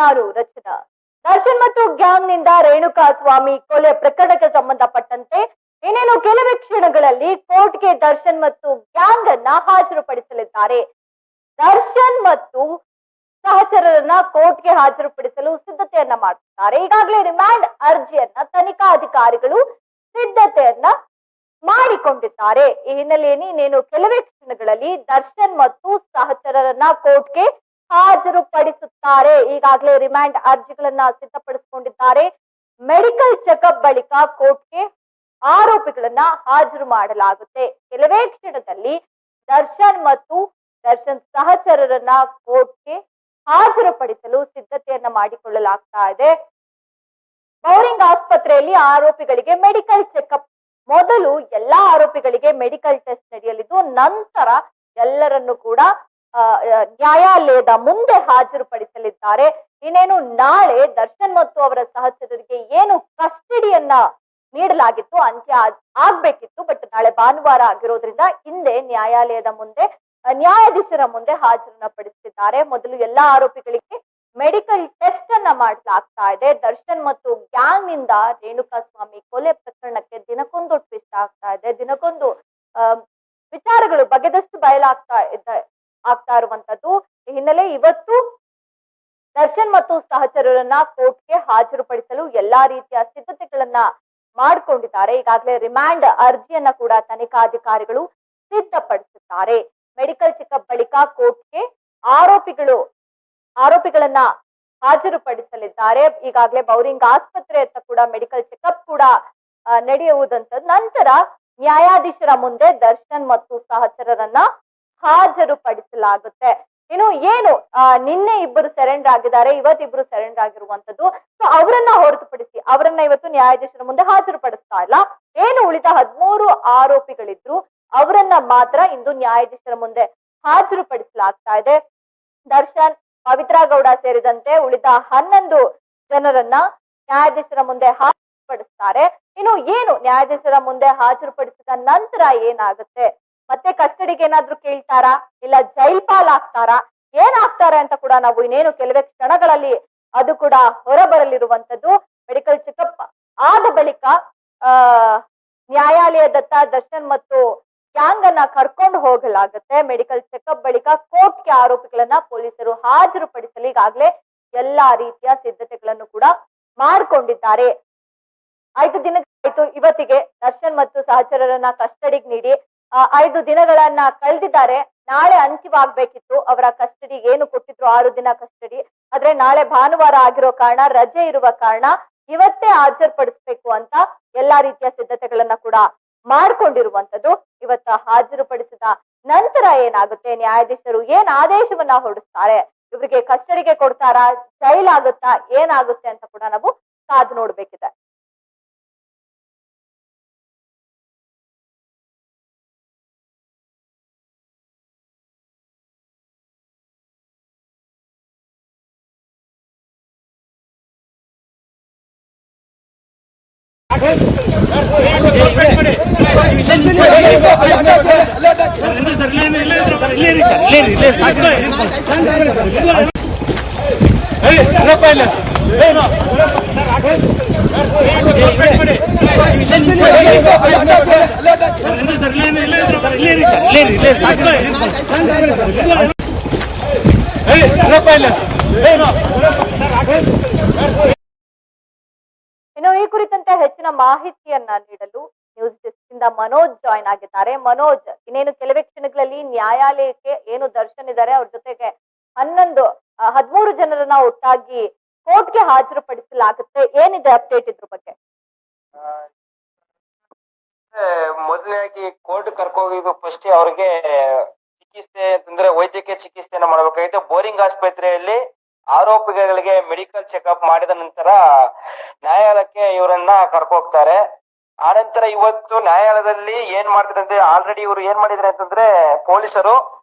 ನಾನು ರಚನಾ. ದರ್ಶನ್ ಮತ್ತು ಗ್ಯಾಂಗ್ನಿಂದ ರೇಣುಕಾ ಸ್ವಾಮಿ ಕೊಲೆ ಪ್ರಕರಣಕ್ಕೆ ಸಂಬಂಧಪಟ್ಟಂತೆ ಇನ್ನೇನು ಕೆಲವೇ ಕ್ಷಣಗಳಲ್ಲಿ ಕೋರ್ಟ್ಗೆ ದರ್ಶನ್ ಮತ್ತು ಗ್ಯಾಂಗ್ ಅನ್ನ ಹಾಜರುಪಡಿಸಲಿದ್ದಾರೆ. ದರ್ಶನ್ ಮತ್ತು ಸಹಚರರನ್ನ ಕೋರ್ಟ್ಗೆ ಹಾಜರುಪಡಿಸಲು ಸಿದ್ಧತೆಯನ್ನ ಮಾಡುತ್ತಿದ್ದಾರೆ ಈಗಾಗಲೇ ರಿಮ್ಯಾಂಡ್ ಅರ್ಜಿಯನ್ನ ತನಿಖಾ ಅಧಿಕಾರಿಗಳು ಸಿದ್ಧತೆಯನ್ನ ಮಾಡಿಕೊಂಡಿದ್ದಾರೆ. ಈ ಹಿನ್ನೆಲೆಯಲ್ಲಿ ಇನ್ನೇನು ಕೆಲವೇ ಕ್ಷಣಗಳಲ್ಲಿ ದರ್ಶನ್ ಮತ್ತು ಸಹಚರರನ್ನ ಕೋರ್ಟ್ಗೆ ಹಾಜರುಪಡಿಸುತ್ತಾರೆ. ಈಗಾಗಲೇ ರಿಮ್ಯಾಂಡ್ ಅರ್ಜಿಗಳನ್ನ ಸಿದ್ಧಪಡಿಸಿಕೊಂಡಿದ್ದಾರೆ. ಮೆಡಿಕಲ್ ಚೆಕಪ್ ಬಳಿಕ ಕೋರ್ಟ್ಗೆ ಆರೋಪಿಗಳನ್ನ ಹಾಜರು ಮಾಡಲಾಗುತ್ತೆ. ಕೆಲವೇ ಕ್ಷಣದಲ್ಲಿ ದರ್ಶನ್ ಮತ್ತು ದರ್ಶನ್ ಸಹಚರರನ್ನ ಕೋರ್ಟ್ಗೆ ಹಾಜರುಪಡಿಸಲು ಸಿದ್ಧತೆಯನ್ನ ಮಾಡಿಕೊಳ್ಳಲಾಗ್ತಾ ಇದೆ. ಬೌರಿಂಗ್ ಆಸ್ಪತ್ರೆಯಲ್ಲಿ ಆರೋಪಿಗಳಿಗೆ ಮೆಡಿಕಲ್ ಚೆಕಪ್, ಮೊದಲು ಎಲ್ಲಾ ಆರೋಪಿಗಳಿಗೆ ಮೆಡಿಕಲ್ ಟೆಸ್ಟ್ ನಡೆಯಲಿದ್ದು, ನಂತರ ಎಲ್ಲರನ್ನು ಕೂಡ ನ್ಯಾಯಾಲಯದ ಮುಂದೆ ಹಾಜರುಪಡಿಸಲಿದ್ದಾರೆ. ಇನ್ನೇನು ನಾಳೆ ದರ್ಶನ್ ಮತ್ತು ಅವರ ಸಹಚರರಿಗೆ ಏನು ಕಸ್ಟಡಿಯನ್ನ ನೀಡಲಾಗಿತ್ತು, ಅಂತ್ಯ ಆಗ್- ಆಗ್ಬೇಕಿತ್ತು, ಬಟ್ ನಾಳೆ ಭಾನುವಾರ ಆಗಿರೋದ್ರಿಂದ ಹಿಂದೆ ನ್ಯಾಯಾಲಯದ ಮುಂದೆ ನ್ಯಾಯಾಧೀಶರ ಮುಂದೆ ಹಾಜರನ್ನ ಪಡಿಸಿದ್ದಾರೆ ಮೊದಲು ಎಲ್ಲಾ ಆರೋಪಿಗಳಿಗೆ ಮೆಡಿಕಲ್ ಟೆಸ್ಟ್ ಅನ್ನ ಮಾಡಲಾಗ್ತಾ ಇದೆ. ದರ್ಶನ್ ಮತ್ತು ಗ್ಯಾಂಗ್ನಿಂದ ರೇಣುಕಾ ಸ್ವಾಮಿ ಕೊಲೆ ಪ್ರಕರಣಕ್ಕೆ ದಿನಕ್ಕೊಂದು ಟ್ವಿಸ್ಟ್ ಆಗ್ತಾ ಇದೆ. ದಿನಕ್ಕೊಂದು ವಿಚಾರಗಳು ಬಗೆದಷ್ಟು ಬಯಲಾಗ್ತಾ ಇದ್ದ ಆಗ್ತಾ ಇರುವಂತದ್ದು ಹಿನ್ನೆಲೆ ಇವತ್ತು ದರ್ಶನ್ ಮತ್ತು ಸಹಚರರನ್ನ ಕೋರ್ಟ್ಗೆ ಹಾಜರುಪಡಿಸಲು ಎಲ್ಲಾ ರೀತಿಯ ಸಿದ್ಧತೆಗಳನ್ನ ಮಾಡಿಕೊಂಡಿದ್ದಾರೆ. ಈಗಾಗಲೇ ರಿಮ್ಯಾಂಡ್ ಅರ್ಜಿಯನ್ನ ಕೂಡ ತನಿಖಾಧಿಕಾರಿಗಳು ಸಿದ್ಧಪಡಿಸುತ್ತಾರೆ. ಮೆಡಿಕಲ್ ಚೆಕಪ್ ಬಳಿಕ ಕೋರ್ಟ್ಗೆ ಆರೋಪಿಗಳು, ಆರೋಪಿಗಳನ್ನ ಹಾಜರುಪಡಿಸಲಿದ್ದಾರೆ. ಈಗಾಗಲೇ ಬೌರಿಂಗ್ ಆಸ್ಪತ್ರೆ ಅಂತ ಕೂಡ ಮೆಡಿಕಲ್ ಚೆಕಪ್ ಕೂಡ ನಡೆಯುವುದಂತ ನಂತರ ನ್ಯಾಯಾಧೀಶರ ಮುಂದೆ ದರ್ಶನ್ ಮತ್ತು ಸಹಚರರನ್ನ ಹಾಜರುಪಡಿಸಲಾಗುತ್ತೆ. ಇನ್ನು ಏನು ಆ, ನಿನ್ನೆ ಇಬ್ಬರು ಸರೆಂಡರ್ ಆಗಿದ್ದಾರೆ ಇವತ್ತಿಬ್ರು ಸರೆಂಡರ್ ಆಗಿರುವಂತದ್ದು ಸೊ ಅವರನ್ನ ಹೊರತುಪಡಿಸಿ ಅವರನ್ನ ಇವತ್ತು ನ್ಯಾಯಾಧೀಶರ ಮುಂದೆ ಹಾಜರುಪಡಿಸ್ತಾ ಇಲ್ಲ. ಏನು ಉಳಿದ ಹದಿಮೂರು ಆರೋಪಿಗಳಿದ್ರು ಅವರನ್ನ ಮಾತ್ರ ಇಂದು ನ್ಯಾಯಾಧೀಶರ ಮುಂದೆ ಹಾಜರುಪಡಿಸಲಾಗ್ತಾ ಇದೆ. ದರ್ಶನ್ ಪವಿತ್ರ ಗೌಡ ಸೇರಿದಂತೆ ಉಳಿದ ಹನ್ನೊಂದು ಜನರನ್ನ ನ್ಯಾಯಾಧೀಶರ ಮುಂದೆ ಹಾಜರುಪಡಿಸ್ತಾರೆ. ಇನ್ನು ಏನು ನ್ಯಾಯಾಧೀಶರ ಮುಂದೆ ಹಾಜರುಪಡಿಸಿದ ನಂತರ ಏನಾಗುತ್ತೆ? ಮತ್ತೆ ಕಸ್ಟಡಿಗೆ ಏನಾದ್ರೂ ಕೇಳ್ತಾರಾ? ಇಲ್ಲ ಜೈಲ್ ಪಾಲ್ ಆಗ್ತಾರಾ? ಏನಾಗ್ತಾರೆ ಅಂತ ಕೂಡ ನಾವು ಇನ್ನೇನು ಕೆಲವೇ ಕ್ಷಣಗಳಲ್ಲಿ ಅದು ಕೂಡ ಹೊರಬರಲಿರುವಂತದ್ದು ಮೆಡಿಕಲ್ ಚೆಕಪ್ ಆದ ಬಳಿಕ, ಆ ನ್ಯಾಯಾಲಯದತ್ತ ದರ್ಶನ್ ಮತ್ತು ಗ್ಯಾಂಗ್ ಅನ್ನ ಕರ್ಕೊಂಡು ಹೋಗಲಾಗುತ್ತೆ. ಮೆಡಿಕಲ್ ಚೆಕಪ್ ಬಳಿಕ ಕೋರ್ಟ್ಗೆ ಆರೋಪಿಗಳನ್ನ ಪೊಲೀಸರು ಹಾಜರುಪಡಿಸಲು ಈಗಾಗಲೇ ಎಲ್ಲಾ ರೀತಿಯ ಸಿದ್ಧತೆಗಳನ್ನು ಕೂಡ ಮಾಡಿಕೊಂಡಿದ್ದಾರೆ. ಐದು ದಿನಗಳಾಯ್ತು ಇವತ್ತಿಗೆ ದರ್ಶನ್ ಮತ್ತು ಸಹಚರರನ್ನ ಕಸ್ಟಡಿಗೆ ನೀಡಿ ಐದು ದಿನಗಳನ್ನ ಕಳೆದಿದ್ದಾರೆ. ನಾಳೆ ಅಂತ್ಯವಾಗಬೇಕಿತ್ತು. ಅವರ ಕಸ್ಟಡಿ ಏನು ಕೊಟ್ಟಿದ್ರು ಆರು ದಿನ ಕಸ್ಟಡಿ. ಆದ್ರೆ ನಾಳೆ ಭಾನುವಾರ ಆಗಿರೋ ಕಾರಣ, ರಜೆ ಇರುವ ಕಾರಣ ಇವತ್ತೇ ಹಾಜರುಪಡಿಸ್ಬೇಕು ಅಂತ ಎಲ್ಲಾ ರೀತಿಯ ಸಿದ್ಧತೆಗಳನ್ನ ಕೂಡ ಮಾಡ್ಕೊಂಡಿರುವಂತದ್ದು ಇವತ್ತ ಹಾಜರುಪಡಿಸಿದ ನಂತರ ಏನಾಗುತ್ತೆ? ನ್ಯಾಯಾಧೀಶರು ಏನ್ ಆದೇಶವನ್ನ ಹೊರಡಿಸ್ತಾರೆ? ಇವರಿಗೆ ಕಸ್ಟಡಿಗೆ ಕೊಡ್ತಾರಾ? ಜೈಲ್ ಆಗುತ್ತಾ ಏನಾಗುತ್ತೆ ಅಂತ ಕೂಡ ನಾವು ಕಾದು ನೋಡ್ಬೇಕಿದೆ. ಇಲ್ಲೇ ಇಲ್ಲ ಇಲ್ಲೇ ಇಲ್ಲೇ ಇನ್ನು ಈ ಕುರಿತಂತೆ ಹೆಚ್ಚಿನ ಮಾಹಿತಿಯನ್ನ ನೀಡಲು ನ್ಯೂಸ್ ಡೆಸ್ಕ್ ಇಂದ ಮನೋಜ್ ಜಾಯ್ನ್ ಆಗಿದ್ದಾರೆ. ಮನೋಜ್, ಇನ್ನೇನು ಕೆಲವೇ ಕ್ಷಣಗಳಲ್ಲಿ ನ್ಯಾಯಾಲಯಕ್ಕೆ ಏನು ದರ್ಶನ್ ಇದ್ದಾರೆ, ಅವ್ರ ಜೊತೆಗೆ ಹನ್ನೊಂದು ಹದಿಮೂರು ಜನರನ್ನ ಒಟ್ಟಾಗಿ ಕೋರ್ಟ್ಗೆ ಹಾಜರುಪಡಿಸಲಾಗುತ್ತೆ. ಏನಿದೆ ಅಪ್ಡೇಟ್ ಇದ್ರ ಬಗ್ಗೆ? ಮೊದಲನೇದಾಗಿ ಕೋರ್ಟ್ ಕರ್ಕೋಗಿದ್ದು ಫಸ್ಟ್ ಅವ್ರಿಗೆ ಚಿಕಿತ್ಸೆ ಅಂತಂದ್ರೆ ವೈದ್ಯಕೀಯ ಚಿಕಿತ್ಸೆಯನ್ನ ಮಾಡಬೇಕಾಗಿತ್ತು. ಬೋರಿಂಗ್ ಆಸ್ಪತ್ರೆಯಲ್ಲಿ ಆರೋಪಿಗಳಿಗೆ ಮೆಡಿಕಲ್ ಚೆಕಪ್ ಮಾಡಿದ ನಂತರ ನ್ಯಾಯಾಲಯಕ್ಕೆ ಇವರನ್ನ ಕರ್ಕೋಗ್ತಾರೆ. ಆನಂತರ ಇವತ್ತು ನ್ಯಾಯಾಲಯದಲ್ಲಿ ಏನ್ ಮಾಡ್ತಾರೆ ಆಲ್ರೆಡಿ ಇವರು ಏನ್ ಮಾಡಿದ್ರೆ ಅಂತಂದ್ರೆ ಪೊಲೀಸರು,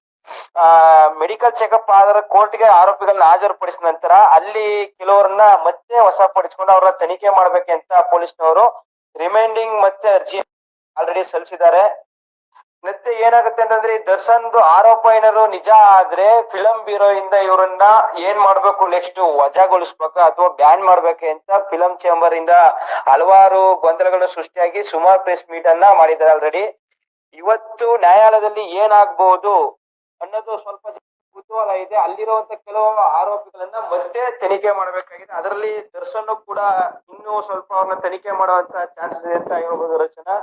ಆ, ಮೆಡಿಕಲ್ ಚೆಕಪ್ ಆದ್ರೆ ಕೋರ್ಟ್ಗೆ ಆರೋಪಿಗಳನ್ನ ಹಾಜರುಪಡಿಸಿದ ನಂತರ ಅಲ್ಲಿ ಕೆಲವರನ್ನ ಮತ್ತೆ ವಶಪಡಿಸಿಕೊಂಡು ಅವರ ತನಿಖೆ ಮಾಡ್ಬೇಕಂತ ಪೊಲೀಸ್ನವರು ರಿಮೈಂಡಿಂಗ್ ಮತ್ತೆ ಅರ್ಜಿ ಆಲ್ರೆಡಿ ಸಲ್ಲಿಸಿದ್ದಾರೆ. ಮತ್ತೆ ಏನಾಗುತ್ತೆ ಅಂತಂದ್ರೆ ಈ ದರ್ಶನ್ದು ಆರೋಪ ಏನಾದ್ರು ನಿಜ ಆದ್ರೆ ಫಿಲಂ ಬ್ಯೂರೋ ಇಂದ ಇವರನ್ನ ಏನ್ ಮಾಡ್ಬೇಕು ನೆಕ್ಸ್ಟ್ ವಜಾಗೊಳಿಸ್ಬೇಕಾ ಅಥವಾ ಬ್ಯಾನ್ ಮಾಡ್ಬೇಕು ಅಂತ ಫಿಲಂ ಚೇಂಬರ್ ಇಂದ ಹಲವಾರು ಗೊಂದಲಗಳು ಸೃಷ್ಟಿಯಾಗಿ ಸುಮಾರು ಪ್ರೆಸ್ ಮೀಟ್ ಅನ್ನ ಮಾಡಿದ್ದಾರೆ ಆಲ್ರೆಡಿ ಇವತ್ತು ನ್ಯಾಯಾಲಯದಲ್ಲಿ ಏನಾಗ್ಬಹುದು ಅನ್ನೋದು ಸ್ವಲ್ಪ ಕುತೂಹಲ ಇದೆ. ಅಲ್ಲಿರುವಂತ ಕೆಲವು ಆರೋಪಿಗಳನ್ನ ಮತ್ತೆ ತನಿಖೆ ಮಾಡಬೇಕಾಗಿದೆ. ಅದರಲ್ಲಿ ದರ್ಶನ್ ಕೂಡ ಇನ್ನೂ ಸ್ವಲ್ಪ ಅವ್ರನ್ನ ತನಿಖೆ ಮಾಡುವಂತ ಚಾನ್ಸಸ್ ಇದೆ ಅಂತ ಹೇಳ್ಬೋದು ರಚನಾ.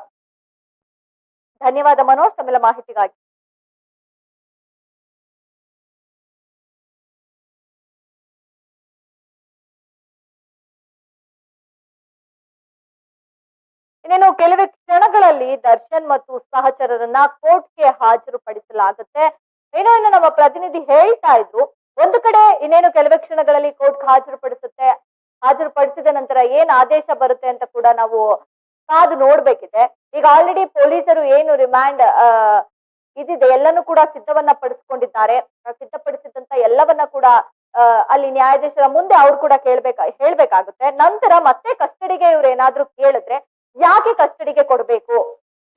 ಧನ್ಯವಾದ ಮನೋಜ್ ತಮ್ಮೆಲ್ಲ ಮಾಹಿತಿಗಾಗಿ. ಇನ್ನೇನು ಕೆಲವೇ ಕ್ಷಣಗಳಲ್ಲಿ ದರ್ಶನ್ ಮತ್ತು ಸಹಚರರನ್ನ ಕೋರ್ಟ್ಗೆ ಹಾಜರುಪಡಿಸಲಾಗುತ್ತೆ. ಏನೋ ಇನ್ನು ನಮ್ಮ ಪ್ರತಿನಿಧಿ ಹೇಳ್ತಾ ಇದ್ರು. ಒಂದು ಕಡೆ ಇನ್ನೇನು ಕೆಲವೇ ಕ್ಷಣಗಳಲ್ಲಿ ಕೋರ್ಟ್ ಹಾಜರುಪಡಿಸುತ್ತೆ, ಹಾಜರುಪಡಿಸಿದ ನಂತರ ಏನ್ ಆದೇಶ ಬರುತ್ತೆ ಅಂತ ಕೂಡ ನಾವು ಕಾದು ನೋಡ್ಬೇಕಿದೆ. ಈಗ ಆಲ್ರೆಡಿ ಪೊಲೀಸರು ಏನು ರಿಮ್ಯಾಂಡ್ ಇದಿದೆ, ಎಲ್ಲನೂ ಕೂಡ ಸಿದ್ಧವನ್ನ ಪಡಿಸ್ಕೊಂಡಿದ್ದಾರೆ. ಸಿದ್ಧಪಡಿಸಿದಂತ ಎಲ್ಲವನ್ನ ಕೂಡ ಅಲ್ಲಿ ನ್ಯಾಯಾಧೀಶರ ಮುಂದೆ ಅವ್ರು ಕೂಡ ಕೇಳ್ಬೇಕ, ಹೇಳ್ಬೇಕಾಗುತ್ತೆ. ನಂತರ ಮತ್ತೆ ಕಸ್ಟಡಿಗೆ ಇವ್ರು ಏನಾದ್ರೂ ಕೇಳಿದ್ರೆ ಯಾಕೆ ಕಸ್ಟಡಿಗೆ ಕೊಡ್ಬೇಕು?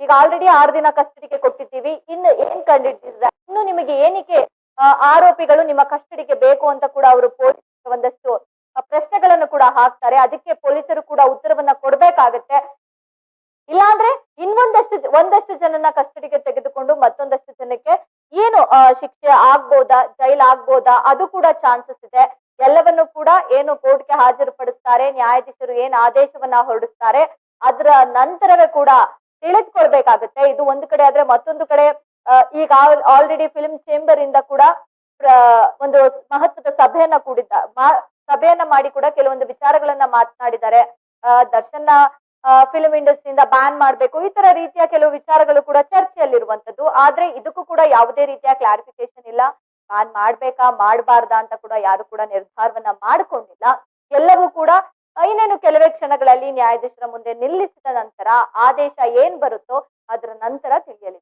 ಈಗ ಆಲ್ರೆಡಿ ಆರು ದಿನ ಕಸ್ಟಡಿಗೆ ಕೊಟ್ಟಿದ್ದೀವಿ, ಇನ್ನು ಏನ್ ಕಂಡಿಟ್ಟಿದ್ರೆ ಇನ್ನು ನಿಮಗೆ ಏನಕ್ಕೆ ಆರೋಪಿಗಳು ನಿಮ್ಮ ಕಸ್ಟಡಿಗೆ ಬೇಕು ಅಂತ ಕೂಡ ಅವರು ಪೊಲೀಸ್ ಒಂದಷ್ಟು ಪ್ರಶ್ನೆಗಳನ್ನು ಕೂಡ ಹಾಕ್ತಾರೆ. ಅದಕ್ಕೆ ಪೊಲೀಸರು ಕೂಡ ಉತ್ತರವನ್ನ ಕೊಡ್ಬೇಕಾಗತ್ತೆ. ಇಲ್ಲಾಂದ್ರೆ ಇನ್ನೊಂದಷ್ಟು ಒಂದಷ್ಟು ಜನನ ಕಸ್ಟಡಿಗೆ ತೆಗೆದುಕೊಂಡು ಮತ್ತೊಂದಷ್ಟು ಜನಕ್ಕೆ ಏನು ಶಿಕ್ಷೆ ಆಗ್ಬೋದಾ, ಜೈಲ್ ಆಗ್ಬೋದಾ, ಅದು ಕೂಡ ಚಾನ್ಸಸ್ ಇದೆ. ಎಲ್ಲವನ್ನು ಕೂಡ ಏನು ಕೋರ್ಟ್ಗೆ ಹಾಜರುಪಡಿಸ್ತಾರೆ, ನ್ಯಾಯಾಧೀಶರು ಏನ್ ಆದೇಶವನ್ನ ಹೊರಡಿಸ್ತಾರೆ, ಅದರ ನಂತರವೇ ಕೂಡ ತಿಳಿದುಕೊಳ್ಬೇಕಾಗುತ್ತೆ. ಇದು ಒಂದು ಕಡೆ ಆದ್ರೆ ಮತ್ತೊಂದು ಕಡೆ ಈಗ ಆಲ್ರೆಡಿ ಫಿಲ್ಮ್ ಚೇಂಬರ್ ಇಂದ ಕೂಡ ಒಂದು ಮಹತ್ವದ ಸಭೆಯನ್ನ ಕೂಡಿದ್ದ ಸಭೆಯನ್ನ ಮಾಡಿ ಕೂಡ ಕೆಲವೊಂದು ವಿಚಾರಗಳನ್ನ ಮಾತನಾಡಿದ್ದಾರೆ. ದರ್ಶನ ಫಿಲ್ಮ್ ಇಂಡಸ್ಟ್ರಿಯಿಂದ ಬ್ಯಾನ್ ಮಾಡಬೇಕು. ಈ ತರ ರೀತಿಯ ಕೆಲವು ವಿಚಾರಗಳು ಕೂಡ ಚರ್ಚೆಯಲ್ಲಿರುವಂತದ್ದು ಆದ್ರೆ ಇದಕ್ಕೂ ಕೂಡ ಯಾವುದೇ ರೀತಿಯ ಕ್ಲಾರಿಫಿಕೇಶನ್ ಇಲ್ಲ. ಬ್ಯಾನ್ ಮಾಡ್ಬೇಕಾ, ಮಾಡಬಾರ್ದಾ ಅಂತ ಕೂಡ ಯಾರು ಕೂಡ ನಿರ್ಧಾರವನ್ನ ಮಾಡ್ಕೊಂಡಿಲ್ಲ. ಎಲ್ಲವೂ ಕೂಡ ಇನ್ನೇನು ಕೆಲವೇ ಕ್ಷಣಗಳಲ್ಲಿ ನ್ಯಾಯಾಧೀಶರ ಮುಂದೆ ನಿಲ್ಲಿಸಿದ ನಂತರ ಆದೇಶ ಏನ್ ಬರುತ್ತೋ ಅದರ ನಂತರ ತಿಳಿಯಲಿದೆ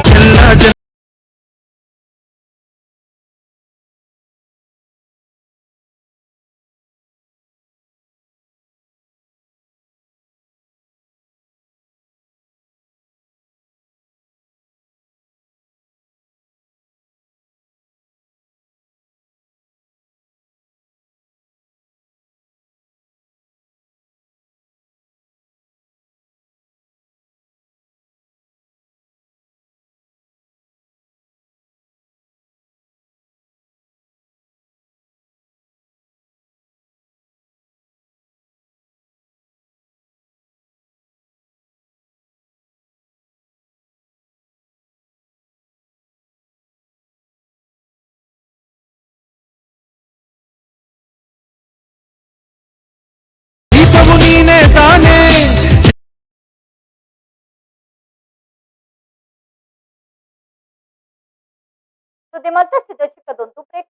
ಸುದ್ದಿ ಮತ್ತಷ್ಟು ಚಿಕ್ಕದೊಂದು ಬ್ರೇಕ್ನ ಬಳಿಕ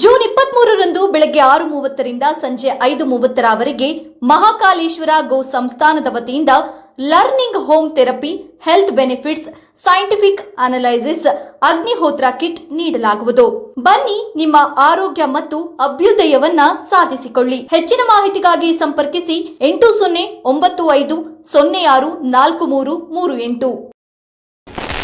ಜೂನ್ ಇಪ್ಪತ್ಮೂರರಂದು ಬೆಳಗ್ಗೆ ಆರು ಮೂವತ್ತರಿಂದ ಸಂಜೆ ಐದು ಮೂವತ್ತರವರೆಗೆ ಮಹಾಕಾಲೇಶ್ವರ ಗೋ ಸಂಸ್ಥಾನದ ವತಿಯಿಂದ learning home therapy, health benefits, scientific analysis, Agnihotra kit ನೀಡಲಾಗುವುದು. ಬನ್ನಿ ನಿಮ್ಮ ಆರೋಗ್ಯ ಮತ್ತು ಅಭ್ಯುದಯವನ್ನ ಸಾಧಿಸಿಕೊಳ್ಳಿ. ಹೆಚ್ಚಿನ ಮಾಹಿತಿಗಾಗಿ ಸಂಪರ್ಕಿಸಿ ಎಂಟು ಸೊನ್ನೆ ಒಂಬತ್ತು ಐದು ಸೊನ್ನೆ ಆರು ನಾಲ್ಕು ಮೂರು ಮೂರು ಎಂಟು.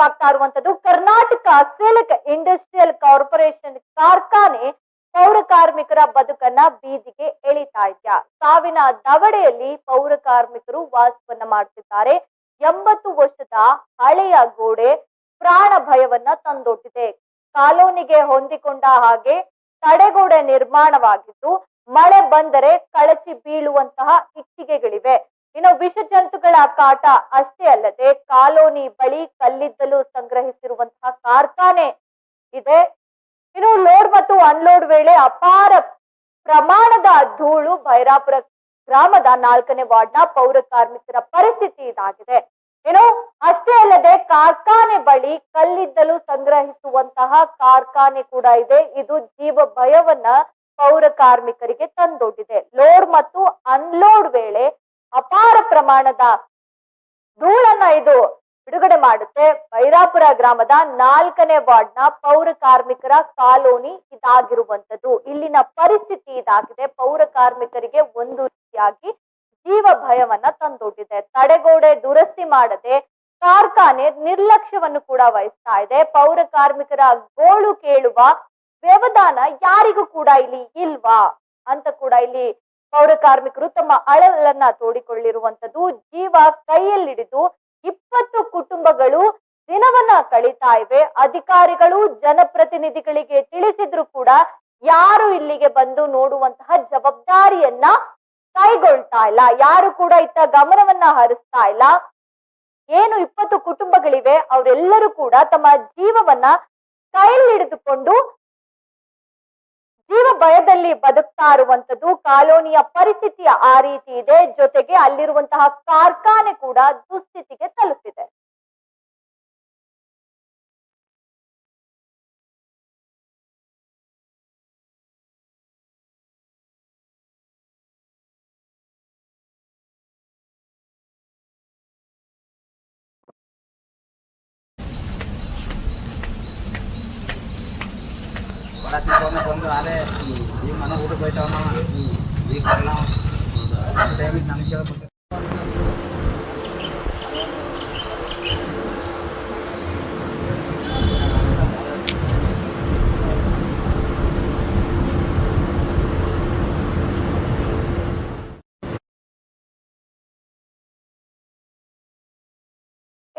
ನ್ಯೂಸ್ ಇರುವಂತದ್ದು ಕರ್ನಾಟಕ ಸಿಲ್ಕ್ ಇಂಡಸ್ಟ್ರಿಯಲ್ ಕಾರ್ಪೊರೇಷನ್ ಕಾರ್ಖಾನೆ ಪೌರ ಕಾರ್ಮಿಕರ ಬದುಕನ್ನ ಬೀದಿಗೆ ಎಳಿತಾ ಇದ್ಯಾ? ಸಾವಿನ ದವಡೆಯಲ್ಲಿ ಪೌರ ಕಾರ್ಮಿಕರು ವಾಸವನ್ನ ಮಾಡ್ತಿದ್ದಾರೆ. ಎಂಬತ್ತು ವರ್ಷದ ಹಳೆಯ ಗೋಡೆ ಪ್ರಾಣ ಭಯವನ್ನ ತಂದೊಟ್ಟಿದೆ. ಕಾಲೋನಿಗೆ ಹೊಂದಿಕೊಂಡ ಹಾಗೆ ತಡೆಗೋಡೆ ನಿರ್ಮಾಣವಾಗಿದ್ದು ಮಳೆ ಬಂದರೆ ಕಳಚಿ ಬೀಳುವಂತಹ ಇಟ್ಟಿಗೆಗಳಿವೆ. ಇನ್ನು ವಿಷ ಜಂತುಗಳ ಕಾಟ ಅಷ್ಟೇ ಅಲ್ಲದೆ ಕಾಲೋನಿ ಬಳಿ ಕಲ್ಲಿದ್ದಲು ಸಂಗ್ರಹಿಸಿರುವಂತಹ ಕಾರ್ಖಾನೆ ಇದೆ. ಇನ್ನು ಲೋಡ್ ಮತ್ತು ಅನ್ಲೋಡ್ ವೇಳೆ ಅಪಾರ ಪ್ರಮಾಣದ ಧೂಳು ಭೈರಾಪುರ ಗ್ರಾಮದ ನಾಲ್ಕನೇ ವಾರ್ಡ್ನ ಪೌರ ಕಾರ್ಮಿಕರ ಪರಿಸ್ಥಿತಿ ಇದಾಗಿದೆ. ಏನು ಅಷ್ಟೇ ಅಲ್ಲದೆ ಕಾರ್ಖಾನೆ ಬಳಿ ಕಲ್ಲಿದ್ದಲು ಸಂಗ್ರಹಿಸುವಂತಹ ಕಾರ್ಖಾನೆ ಕೂಡ ಇದೆ. ಇದು ಜೀವ ಭಯವನ್ನ ಪೌರ ಕಾರ್ಮಿಕರಿಗೆ ತಂದೊಡ್ಡಿದೆ. ಲೋಡ್ ಮತ್ತು ಅನ್ಲೋಡ್ ವೇಳೆ ಅಪಾರ ಪ್ರಮಾಣದ ಧೂಳನ್ನ ಇದು ಬಿಡುಗಡೆ ಮಾಡುತ್ತೆ. ಬೈರಾಪುರ ಗ್ರಾಮದ ನಾಲ್ಕನೇ ವಾರ್ಡ್ನ ಪೌರ ಕಾರ್ಮಿಕರ ಕಾಲೋನಿ ಇದಾಗಿರುವಂತದ್ದು ಇಲ್ಲಿನ ಪರಿಸ್ಥಿತಿ ಇದಾಗಿದೆ. ಪೌರ ಕಾರ್ಮಿಕರಿಗೆ ಒಂದು ರೀತಿಯಾಗಿ ಜೀವ ಭಯವನ್ನ ತಂದೊಡ್ಡಿದೆ. ತಡೆಗೋಡೆ ದುರಸ್ತಿ ಮಾಡದೆ ಕಾರ್ಖಾನೆ ನಿರ್ಲಕ್ಷ್ಯವನ್ನು ಕೂಡ ವಹಿಸ್ತಾ ಇದೆ. ಪೌರ ಕಾರ್ಮಿಕರ ಗೋಳು ಕೇಳುವ ವ್ಯವಧಾನ ಯಾರಿಗೂ ಕೂಡ ಇಲ್ಲಿ ಇಲ್ವಾ ಅಂತ ಕೂಡ ಇಲ್ಲಿ ಪೌರ ಕಾರ್ಮಿಕರು ತಮ್ಮ ಅಳಲನ್ನ ತೋಡಿಕೊಳ್ಳಿರುವಂತದ್ದು ಜೀವ ಕೈಯಲ್ಲಿಡಿದು ಇಪ್ಪತ್ತು ಕುಟುಂಬಗಳು ದಿನವನ್ನ ಕಳೀತಾ ಇವೆ. ಅಧಿಕಾರಿಗಳು, ಜನಪ್ರತಿನಿಧಿಗಳಿಗೆ ತಿಳಿಸಿದ್ರು ಕೂಡ ಯಾರು ಇಲ್ಲಿಗೆ ಬಂದು ನೋಡುವಂತಹ ಜವಾಬ್ದಾರಿಯನ್ನ ಕೈಗೊಳ್ತಾ ಇಲ್ಲ. ಯಾರು ಕೂಡ ಇತ್ತ ಗಮನವನ್ನ ಹರಿಸ್ತಾ ಇಲ್ಲ. ಏನು ಇಪ್ಪತ್ತು ಕುಟುಂಬಗಳಿವೆ, ಅವರೆಲ್ಲರೂ ಕೂಡ ತಮ್ಮ ಜೀವವನ್ನ ಕೈಲಿಡಿದುಕೊಂಡು ಭಯದಲ್ಲಿ ಬದುಕ್ತಾ ಇರುವಂತದ್ದು ಕಾಲೋನಿಯ ಪರಿಸ್ಥಿತಿ ಆ ರೀತಿ ಇದೆ. ಜೊತೆಗೆ ಅಲ್ಲಿರುವಂತಹ ಕಾರ್ಖಾನೆ ಕೂಡ ದುಸ್ಥಿತಿಗೆ ತಲುಪಿದೆ.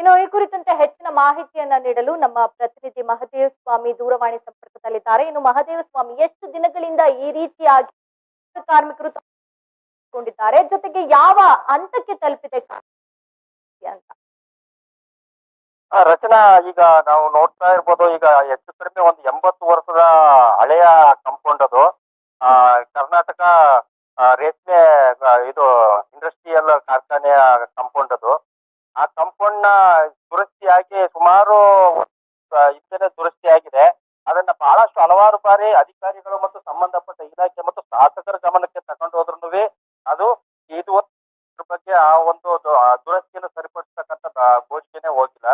ಇನ್ನು ಈ ಕುರಿತಂತೆ ಹೆಚ್ಚಿನ ಮಾಹಿತಿಯನ್ನ ನೀಡಲು ನಮ್ಮ ಪ್ರತಿನಿಧಿ ಮಹದೇವ ಸ್ವಾಮಿ ದೂರವಾಣಿ ಸಂಪರ್ಕದಲ್ಲಿದ್ದಾರೆ. ಇನ್ನು ಮಹದೇವ ಸ್ವಾಮಿ ಎಷ್ಟು ದಿನಗಳಿಂದ ಈ ರೀತಿಯಾಗಿ ಕಾರ್ಮಿಕರು ಕೊಂಡಿದ್ದಾರೆ ಜೊತೆಗೆ ಯಾವ ಹಂತಕ್ಕೆ ತಲುಪಿದೆ ಅಂತ? ರಚನಾ, ಈಗ ನಾವು ನೋಡ್ತಾ ಇರ್ಬೋದು, ಈಗ ಹೆಚ್ಚು ಕಡಿಮೆ ಒಂದು ಎಂಬತ್ತು ವರ್ಷದ ಹಳೆಯ ಕಾಂಪೌಂಡ್ ಅದು. ಕರ್ನಾಟಕ ರೇಷ್ಮೆ ಇದು, ಇಂಡಸ್ಟ್ರಿಯಲ್ ಕಾರ್ಖಾನೆಯ ಕಾಂಪೌಂಡ್ ಅದು. ಆ ಕಂಪೌಂಡ್ನ ದುರಸ್ತಿಯಾಗಿ ಸುಮಾರು ಹಿಂದೆನೆ ದುರಸ್ತಿಯಾಗಿದೆ. ಅದನ್ನ ಬಹಳಷ್ಟು ಹಲವಾರು ಬಾರಿ ಅಧಿಕಾರಿಗಳು ಮತ್ತು ಸಂಬಂಧಪಟ್ಟ ಇಲಾಖೆ ಮತ್ತು ಶಾಸಕರ ಗಮನಕ್ಕೆ ತಗೊಂಡು ಹೋದ್ರೂ ಅದು ಇದು ಬಗ್ಗೆ ಆ ಒಂದು ದುರಸ್ತಿಯನ್ನು ಸರಿಪಡಿಸ್ತಕ್ಕಂಥ ಘೋಷಣೆ ಹೋಗಿಲ್ಲ.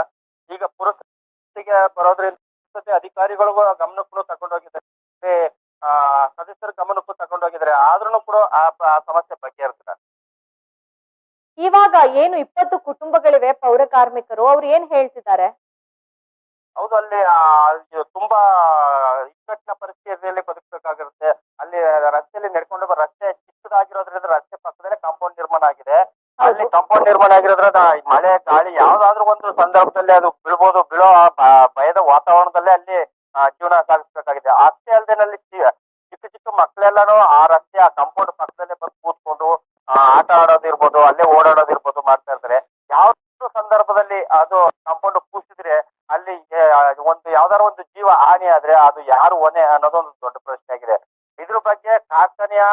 ಈಗ ಪುರಸಭೆಗೆ ಬರೋದ್ರಿಂದ ಅಧಿಕಾರಿಗಳಿಗೂ ಅಧಿಕಾರಿಗಳು ಗಮನಕ್ಕೂ ತಗೊಂಡೋಗಿದ್ದಾರೆ ಸದಸ್ಯರ ಗಮನಕ್ಕೂ ತಗೊಂಡೋಗಿದ್ದಾರೆ ಆದ್ರೂ ಕೂಡ ಆ ಸಮಸ್ಯೆ ಇವಾಗ ಏನು ಇಪ್ಪತ್ತು ಕುಟುಂಬಗಳಿವೆ ಪೌರ ಕಾರ್ಮಿಕರು ಅವ್ರು ಏನ್ ಹೇಳ್ತಿದ್ದಾರೆ? ಹೌದು ಅಲ್ಲಿ ತುಂಬಾ ಇಕ್ಕಟ್ಟಿನ ಪರಿಸ್ಥಿತಿಯಲ್ಲಿ ಬದುಕಬೇಕಾಗಿರುತ್ತೆ. ಅಲ್ಲಿ ರಸ್ತೆಯಲ್ಲಿ ನಡ್ಕೊಂಡು ರಸ್ತೆ ಚಿಕ್ಕದಾಗಿರೋದ್ರಿಂದ ರಸ್ತೆ ಪಕ್ಕದಲ್ಲೇ ಕಾಂಪೌಂಡ್ ನಿರ್ಮಾಣ ಆಗಿದೆ. ಅಲ್ಲಿ ಕಾಂಪೌಂಡ್ ನಿರ್ಮಾಣ ಆಗಿರೋದ್ರಿಂದ ಮಳೆ ಗಾಳಿ ಯಾವ್ದಾದ್ರು ಒಂದು ಸಂದರ್ಭದಲ್ಲಿ ಅದು ಬೀಳ್ಬೋದು ಬೀಳೋ ಭಯದ ವಾತಾವರಣದಲ್ಲೇ ಅಲ್ಲಿ ಜೀವನ ಸಾಗಿಸ್ಬೇಕಾಗಿದೆ. ಅಷ್ಟೇ ಅಲ್ಲದೆ ಅಲ್ಲಿ ಚಿಕ್ಕ ಚಿಕ್ಕ ಮಕ್ಕಳೆಲ್ಲಾನು ಆ ರಸ್ತೆ ಆ ಕಾಂಪೌಂಡ್ ಪಕ್ಕದಲ್ಲೇ ಬಂದು ಕೂತ್ಕೊಂಡು ಆಟ ಆಡೋದಿರ್ಬೋದು ಅಲ್ಲೇ ಓಡಾಡೋದಿರ್ಬೋದು ಮಾಡ್ತಾ ಇರ್ತಾರೆ. ಯಾವ್ದು ಸಂದರ್ಭದಲ್ಲಿ ಅದು ಕಾಂಪೌಂಡ್ ಕೂಸಿದ್ರೆ ಅಲ್ಲಿ ಒಂದು ಯಾವ್ದಾರ ಒಂದು ಜೀವ ಹಾನಿ ಆದ್ರೆ ಅದು ಯಾರು ಹೊಣೆ ಅನ್ನೋದೊಂದು ದೊಡ್ಡ ಪ್ರಶ್ನೆ ಆಗಿದೆ. ಇದ್ರ ಬಗ್ಗೆ ಕಾರ್ಖಾನೆಯ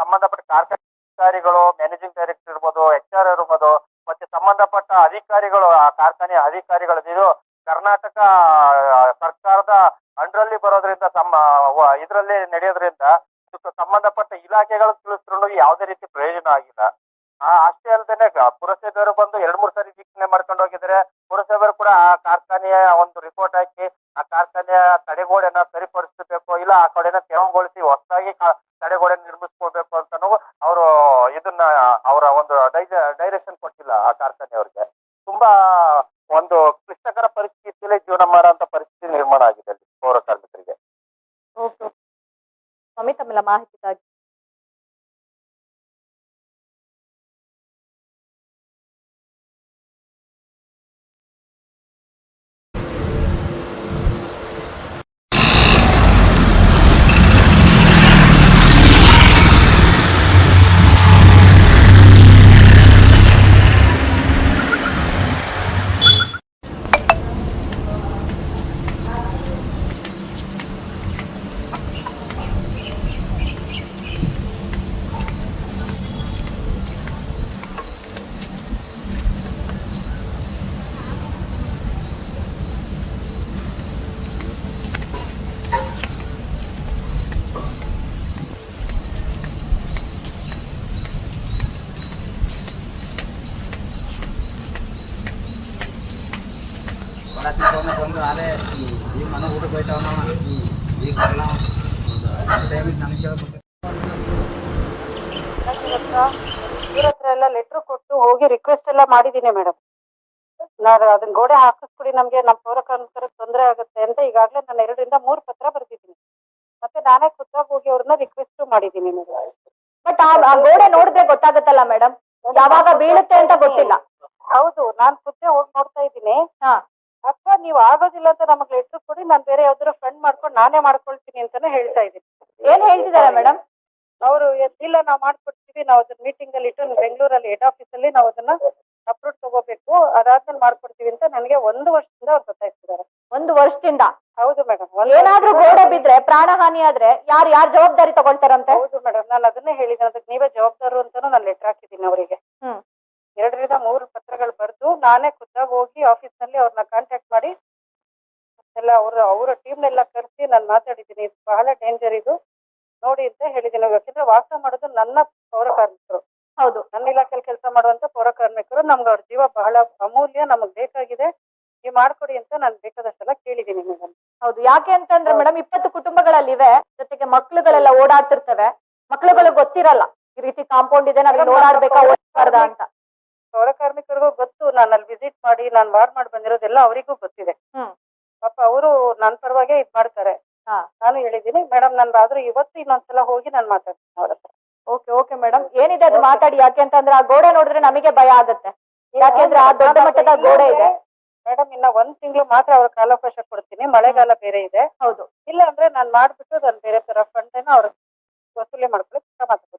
ಸಂಬಂಧಪಟ್ಟ ಕಾರ್ಖಾನೆ ಅಧಿಕಾರಿಗಳು ಮ್ಯಾನೇಜಿಂಗ್ ಡೈರೆಕ್ಟರ್ ಇರ್ಬೋದು ಎಚ್ ಆರ್ ಇರ್ಬೋದು, ಮತ್ತೆ ಸಂಬಂಧಪಟ್ಟ ಅಧಿಕಾರಿಗಳು, ಆ ಕಾರ್ಖಾನೆಯ ಅಧಿಕಾರಿಗಳು ಇದು ಕರ್ನಾಟಕ ಸರ್ಕಾರದ ಅಂಡ್ರಲ್ಲಿ ಬರೋದ್ರಿಂದ ತಮ್ಮ ಇದರಲ್ಲಿ ನಡೆಯೋದ್ರಿಂದ ಸಂಬಂಧಪಟ್ಟ ಇಲಾಖೆಗಳು ತಿಳಿಸಿದ್ರು ಯಾವುದೇ ರೀತಿ ಪ್ರಯೋಜನ ಆಗಿಲ್ಲ. ಆ, ಅಷ್ಟೇ ಅಲ್ಲದೆ ಪುರಸಭೆಯವರು ಬಂದು ಎರಡ್ ಮೂರ್ ಸಾರಿ ವೀಕ್ಷಣೆ ಮಾಡ್ಕೊಂಡು ಹೋಗಿದ್ರೆ ಪುರಸಭೆಯವರು ಕೂಡ ಆ ಕಾರ್ಖಾನೆಯ ಒಂದು ರಿಪೋರ್ಟ್ ಹಾಕಿ ಆ ಕಾರ್ಖಾನೆಯ ತಡೆಗೋಡೆನ ಸರಿಪಡಿಸಬೇಕು ಇಲ್ಲ ಆ ಕಡೆನ ತೆರವುಗೊಳಿಸಿ ಹೊಸದಾಗಿ ತಡೆಗೋಡೆ ನಿರ್ಮಿಸ್ಕೋಬೇಕು ಅಂತಾನು ಅವರು ಇದನ್ನ ಅವರ ಒಂದು ಡೈರೆಕ್ಷನ್ ಕೊಟ್ಟಿಲ್ಲ ಆ ಕಾರ್ಖಾನೆಯವ್ರಿಗೆ ತುಂಬಾ ಒಂದು ಕ್ಲಿಷ್ಟಕರ ಪರಿಸ್ಥಿತಿಯಲ್ಲಿ ಜೀವನ ಮಾಡುವಂತ ಪರಿಸ್ಥಿತಿ ನಿರ್ಮಾಣ ಆಗಿದೆ ಅಲ್ಲಿ ಪೌರ ಕಾರ್ಮಿಕರಿಗೆ ಓಕೆ ಸ್ವಾಮಿ ತಮ್ಮೆಲ್ಲ ಮಾಹಿತಿಗಾಗಿ ಹೊರಗೆ ಬಂದು ಆಲೆ ಈ ಮನೆ ಊಟಕ್ಕೆ ಹೋಯ್ತಾವ ನಾವು ಈಗ ಬರಲ್ಲ ಟೈಮಿಗೆ ನನಗೆ ಕೇಳ್ಬೇಕು ಇವ್ರ ಹತ್ರ ಎಲ್ಲ ಲೆಟ್ರ್ ಕೊಟ್ಟು ಹೋಗಿ ರಿಕ್ವೆಸ್ಟ್ ಎಲ್ಲ ಮಾಡಿದ್ದೀನಿ ಮೇಡಮ್ ನಾನು ಅದನ್ನ ಗೋಡೆ ಹಾಕಿಸ್ಕೊಡಿ ನಮ್ಗೆ ನಮ್ಮ ಪೌರಕಾರ್ಮಿಕರ ತೊಂದರೆ ಆಗುತ್ತೆ ಅಂತ ಈಗಾಗಲೇ ನಾನು ಎರಡರಿಂದ ಮೂರು ಪತ್ರ ಬರ್ದಿದ್ದೀನಿ. ಮತ್ತೆ ನಾನೇ ಖುದ್ದಾಗಿ ಹೋಗಿ ಅವ್ರನ್ನ ರಿಕ್ವೆಸ್ಟ್ ಮಾಡಿದ್ದೀನಿ ನಿಮಗೆ. ಬಟ್ ಆ ಗೋಡೆ ನೋಡಿದ್ರೆ ಗೊತ್ತಾಗುತ್ತಲ್ಲ ಮೇಡಮ್ ಯಾವಾಗ ಬೀಳುತ್ತೆ ಅಂತ ಗೊತ್ತಿಲ್ಲ. ಹೌದು ನಾನ್ ಖುದ್ದೇ ಹೋಗಿ ನೋಡ್ತಾ ಇದ್ದೀನಿ. ಹಾ. ಅಥವಾ ನೀವು ಆಗೋದಿಲ್ಲ ಅಂತ ನಮಗೆ ಲೆಟ್ರ್ ಕೊಡಿ ನಾನು ಬೇರೆ ಯಾವ್ದಾರ ಫ್ರೆಂಡ್ ಮಾಡ್ಕೊಂಡು ನಾನೇ ಮಾಡ್ಕೊಳ್ತೀನಿ ಅಂತಾನೆ ಹೇಳ್ತಾ ಇದ್ದೀನಿ. ಏನ್ ಹೇಳ್ತಿದಾರೆ ಮೇಡಮ್ ಅವರು ಇಲ್ಲ ನಾವು ಮಾಡ್ಕೊಡ್ತೀವಿ ನಾವು ಅದನ್ನ ಮೀಟಿಂಗ್ ಅಲ್ಲಿ ಇಟ್ಟು ಬೆಂಗಳೂರಲ್ಲಿ ಹೆಡ್ ಆಫೀಸ್ ಅಲ್ಲಿ ನಾವು ಅದನ್ನ ಅಪ್ರೂವ್ ತಗೋಬೇಕು ಅದಾದ್ಮೇಲೆ ಮಾಡ್ಕೊಡ್ತೀವಿ ಅಂತ ನನಗೆ ಒಂದು ವರ್ಷದಿಂದ ಅವ್ರು ಗೊತ್ತಾಯ್ತಿದ್ದಾರೆ ಒಂದು ವರ್ಷದಿಂದ? ಹೌದು ಮೇಡಮ್. ಏನಾದ್ರೂ ಗೋಡೆ ಬಿದ್ರೆ ಪ್ರಾಣಹಾನಿ ಆದ್ರೆ ಯಾರು ಯಾರು ಜವಾಬ್ದಾರಿ ತಗೊಳ್ತಾರಂತೆ? ಹೌದು ಮೇಡಮ್ ನಾನು ಅದನ್ನೇ ಹೇಳಿದ್ದೀನಿ. ಅದಕ್ಕೆ ನೀವೇ ಜವಾಬ್ದಾರು ಅಂತಾನು ನಾನು ಲೆಟರ್ ಹಾಕಿದ್ದೀನಿ ಅವರಿಗೆ. ಹ್ಮ್. ಎರಡರಿಂದ ಮೂರು ಪತ್ರಗಳು ಬರೆದು ನಾನೇ ಖುದ್ದಾಗಿ ಹೋಗಿ ಆಫೀಸ್ನಲ್ಲಿ ಅವ್ರನ್ನ ಕಾಂಟ್ಯಾಕ್ಟ್ ಮಾಡಿ ಎಲ್ಲ ಅವ್ರ ಅವರ ಟೀಮ್ನೆಲ್ಲ ಕರೆಸಿ ನಾನು ಮಾತಾಡಿದ್ದೀನಿ. ಇದು ಬಹಳ ಡೇಂಜರ್ ಇದು. ನೋಡಿ ಅಂತ ಹೇಳಿದ್ದೀನಿ. ಯಾಕಂದ್ರೆ ವಾಸ ಮಾಡೋದು ನನ್ನ ಪೌರ ಕಾರ್ಮಿಕರು ಹೌದು ನನ್ನ ಇಲಾಖೆಯಲ್ಲಿ ಕೆಲಸ ಮಾಡುವಂತ ಪೌರ ಕಾರ್ಮಿಕರು ನಮ್ಗೆ ಅವ್ರ ಜೀವ ಬಹಳ ಅಮೂಲ್ಯ ನಮಗ್ ಬೇಕಾಗಿದೆ. ನೀವು ಮಾಡ್ಕೊಡಿ ಅಂತ ನಾನು ಬೇಕಾದಷ್ಟೆಲ್ಲ ಕೇಳಿದೀನಿ ಮೇಡಮ್. ಹೌದು ಯಾಕೆ ಅಂತಂದ್ರೆ ಮೇಡಮ್ ಇಪ್ಪತ್ತು ಕುಟುಂಬಗಳಲ್ಲಿವೆ ಜೊತೆಗೆ ಮಕ್ಳುಗಳೆಲ್ಲ ಓಡಾಡ್ತಿರ್ತವೆ. ಮಕ್ಳುಗಳು ಗೊತ್ತಿರಲ್ಲ ಈ ರೀತಿ ಕಾಂಪೌಂಡ್ ಇದೆ ನಾವ್ ಓಡಾಡ್ಬೇಕಾ ಓಡಾಡ್ಬಾರ್ದಾ ಅಂತ. ಪೌರ ಕಾರ್ಮಿಕರಿಗೂ ಗೊತ್ತು ನಾನು ಅಲ್ಲಿ ವಿಸಿಟ್ ಮಾಡಿ ನಾನು ವಾರ್ ಮಾಡಿ ಬಂದಿರೋದೆಲ್ಲ ಅವರಿಗೂ ಗೊತ್ತಿದೆ. ಪಾಪ ಅವರು ನನ್ನ ಪರವಾಗಿ ಇದ್ ಮಾಡ್ತಾರೆ. ಹಾ. ನಾನು ಹೇಳಿದೀನಿ ಮೇಡಮ್ ನನ್ ಆದ್ರೂ ಇವತ್ತು ಇನ್ನೊಂದ್ಸಲ ಹೋಗಿ ನಾನು ಮಾತಾಡ್ತೀನಿ ಅವ್ರ ಹತ್ರ. ಓಕೆ ಓಕೆ ಮೇಡಮ್ ಏನಿದೆ ಅದು ಮಾತಾಡಿ. ಯಾಕೆ ಅಂತಂದ್ರೆ ಆ ಗೋಡೆ ನೋಡಿದ್ರೆ ನಮಗೆ ಭಯ ಆಗುತ್ತೆ. ಯಾಕೆಂದ್ರೆ ಆ ದೊಡ್ಡ ಮಟ್ಟದ ಗೋಡೆ ಇದೆ. ಮೇಡಮ್ ಇನ್ನ ಒಂದ್ ತಿಂಗಳು ಮಾತ್ರ ಅವ್ರ ಕಾಲಾವಕಾಶ ಕೊಡ್ತೀನಿ. ಮಳೆಗಾಲ ಬೇರೆ ಇದೆ. ಹೌದು. ಇಲ್ಲ ಅಂದ್ರೆ ನಾನ್ ಮಾಡ್ಬಿಟ್ಟು ನಾನು ಬೇರೆ ತರ ಫಂಡ್ ಅವ್ರ ವಸೂಲಿ ಮಾಡ್ಕೊಳ್ಳಿ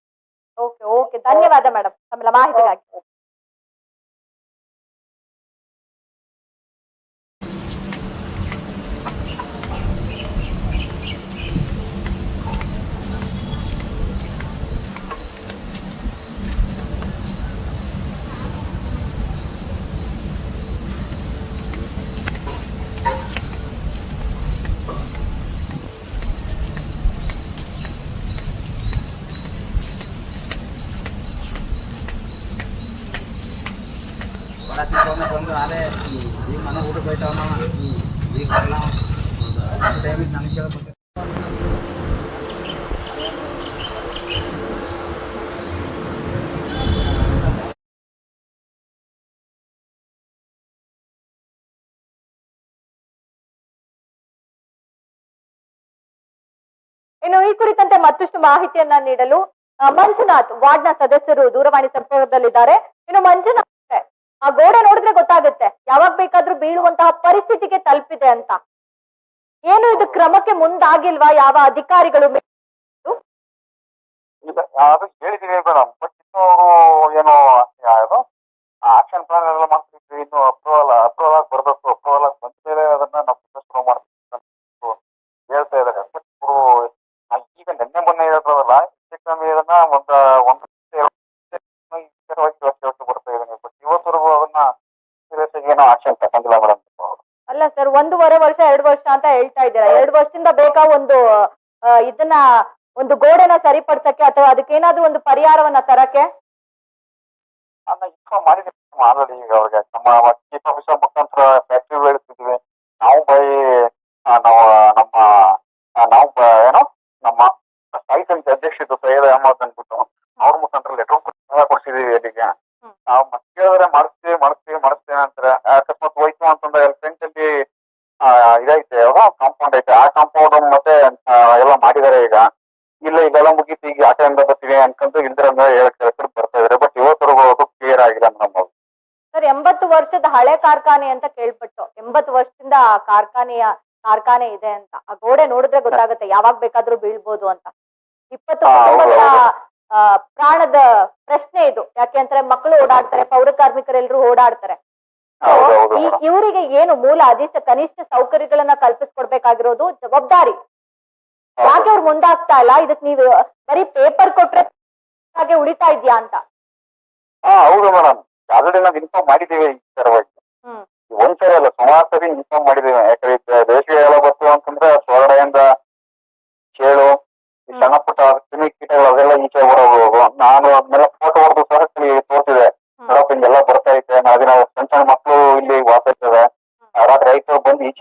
ಓಕೆ ಓಕೆ ಧನ್ಯವಾದ ಮೇಡಮ್ ತಮ್ಮ ಮಾಹಿತಿಗಾಗಿ. ಬಂದು ಈಗ ಮನೆ ಟೈಮಿಗೆ ನನಗೆ ಇನ್ನು ಈ ಕುರಿತಂತೆ ಮತ್ತಷ್ಟು ಮಾಹಿತಿಯನ್ನ ನೀಡಲು ಮಂಜುನಾಥ್ ವಾರ್ಡ್ನ ಸದಸ್ಯರು ದೂರವಾಣಿ ಸಂಪರ್ಕದಲ್ಲಿದ್ದಾರೆ. ಇನ್ನು ಮಂಜುನಾಥ್ ಆ ಗೋಡೆ ನೋಡಿದ್ರೆ ಗೊತ್ತಾಗುತ್ತೆ. ಯಾವಾಗ ಬೇಕಾದ್ರೂ ಬೀಳುವಂತಹ ಪರಿಸ್ಥಿತಿಗೆ ತಲುಪಿದೆ ಅಂತ. ಏನು ಇದು ಕ್ರಮಕ್ಕೆ ಮುಂದಾಗಿಲ್ವಾ? ಯಾವ ಅಧಿಕಾರಿಗಳು ಅದು ಹೇಳಿದೀವಿ ಮೇಡಮ್ ಬಟ್ ಇನ್ನು ಅವರು ಏನೋ ಆಕ್ಷನ್ ಪ್ಲಾನ್ ಎಲ್ಲ ಮಾಡ್ತಿದ್ವಿ. ಇನ್ನು ಅಪ್ರೂವಲ್ ಅಪ್ರೂವಲ್ ಆಗಿ ಅಪ್ರೂವಲ್ ಆಗಿ ಬಂದ ಅದನ್ನ ನಾವು ಶುರು ಮಾಡ್ತೀವಿ ಹೇಳ್ತಾ ಇದ್ದಾರೆ. ಬಟ್ ಇವರು ಈಗ ನಿನ್ನೆ ಮೊನ್ನೆ ಕಮ್ಮಿ ಇದನ್ನ ಒಂದ ಸರ್ ಒಂದೂವರೆ ವರ್ಷ ಎರಡು ವರ್ಷ ಅಂತ ಹೇಳ್ತಾ ಇದ್ದೀರಾ? ಎರಡು ವರ್ಷದಿಂದ ಬೇಕಾ ಒಂದು ಇದನ್ನ ಒಂದು ಗೋಡೆನ ಸರಿಪಡಿಸಕ್ಕೆ ಅಥವಾ ಅದಕ್ಕೇನಾದ್ರೂ ಒಂದು ಪರಿಹಾರವನ್ನ ತರಕ್ಕೆ? ಆಲ್ರೆಡಿ ಈಗ ಅವ್ರಿಗೆ. ನಮ್ಮ ಚೀಫ್ ಆಫೀಸರ್ ಮುಖಾಂತರ ಫ್ಯಾಕ್ಟ್ರಿ ನಾವು ಬೈ ನಾವು ನಮ್ಮ ನಾವು ಏನೋ ನಮ್ಮ ಸೈಯದ್ ಅಹಮದ್ ಅವ್ರ ಮುಖಾಂತರ ಲೆಟರ್ ಕೊಡ್ಸಿದೀವಿ ಅಲ್ಲಿಗೆ. ಹ್ಮ್. ನಾವು ಮತ್ತೆ ಕೇಳಿದ್ರೆ ಮಾಡಿಸ್ತೀವಿ ಮಾಡಿಸ್ತೀವಿ ಮಾಡಿಸ್ತೀವಿ ಅಂತಾರೆ. ಅಕಸ್ಮಾತ್ ಹೋಯ್ತು ಅಂತಂದ್ರೆ ಅಲ್ಲಿ ಫ್ರಂಟ್ ಅಲ್ಲಿ ಇದೈತೆ ಕಾಂಪೌಂಡ್ ಐತೆ ಆ ಕಾಂಪೌಂಡ್ ಮತ್ತೆ ಎಲ್ಲ ಮಾಡಿದ್ದಾರೆ ಈಗ. ಇಲ್ಲ ಇದೆಲ್ಲ ಮುಗೀತು. ಈಗ ಆ ಟೈಮ್ ಬರ್ತೀವಿ ಅನ್ಕೊಂಡು ಇಲ್ದ್ರ ಹೇಳಕ್ ಬರ್ತಾ ಇದಾರೆ. ಬಟ್ ಇವತ್ತರೆಗೂ ಅದು ಕ್ಲಿಯರ್ ಆಗಿಲ್ಲ ಮೇಡಮ್ ಸರ್ ಎಂಬತ್ತು ವರ್ಷದ ಹಳೆ ಕಾರ್ಖಾನೆ ಅಂತ ಕೇಳ್ಪಟ್ಟು. ಎಂಬತ್ತು ವರ್ಷದಿಂದ ಆ ಕಾರ್ಖಾನೆಯ ಕಾರ್ಖಾನೆ ಇದೆ ಅಂತ. ಆ ಗೋಡೆ ನೋಡಿದ್ರೆ ಗೊತ್ತಾಗುತ್ತೆ. ಯಾವಾಗ ಬೇಕಾದ್ರೂ ಬೀಳ್ಬೋದು ಅಂತ. ಇಪ್ಪತ್ತು. ಆ, ಪ್ರಾಣದ ಪ್ರಶ್ನೆ ಇದು. ಯಾಕೆಂದ್ರೆ ಮಕ್ಕಳು ಓಡಾಡ್ತಾರೆ ಪೌರ ಕಾರ್ಮಿಕರೆಲ್ಲರೂ ಓಡಾಡ್ತಾರೆ. ಇವರಿಗೆ ಏನು ಮೂಲ ಅದಿಷ್ಟ ಕನಿಷ್ಠ ಸೌಕರ್ಯಗಳನ್ನ ಕಲ್ಪಿಸ್ಕೊಡ್ಬೇಕಾಗಿರೋದು ಜವಾಬ್ದಾರಿ. ಯಾಕೆ ಅವ್ರು ಮುಂದಾಗ್ತಾ ಇಲ್ಲ ಇದಕ್ ನೀವು ಬರೀ ಪೇಪರ್ ಕೊಟ್ರೆ ಹಾಗೆ ಉಳಿತಾ ಇದ್ಯಾ ಅಂತ. ಹಾ ಹೌದು ಮೇಡಮ್. ಆಲ್ರೆಡಿ ನಾವು ಇನ್ಫಾರ್ಮ್ ಮಾಡಿದ್ದೀವಿ ಈ ತರವಾಗಿ. ಒಂದ್ಸರಿ ಅಲ್ಲ ಸುಮಾರು ಸರಿ ಇನ್ಫಾರ್ಮ್ ಮಾಡಿದ್ದೀವಿ. ಯಾಕಂದ್ರೆ ದೇಶ ಬೇಸಿಗೆ ಎಲ್ಲ ಬರ್ತು ಅಂತಂದ್ರೆ ಸೊರಡೆಯಿಂದ ಚೇಳು ಸಣ್ಣ ಪುಟ್ಟ ಕ್ರಿಮಿ ಕೀಟಗಳು ಅದೆಲ್ಲ ಈಚೆ ಬರೋದು ನಾನು ಅದನ್ನೆಲ್ಲ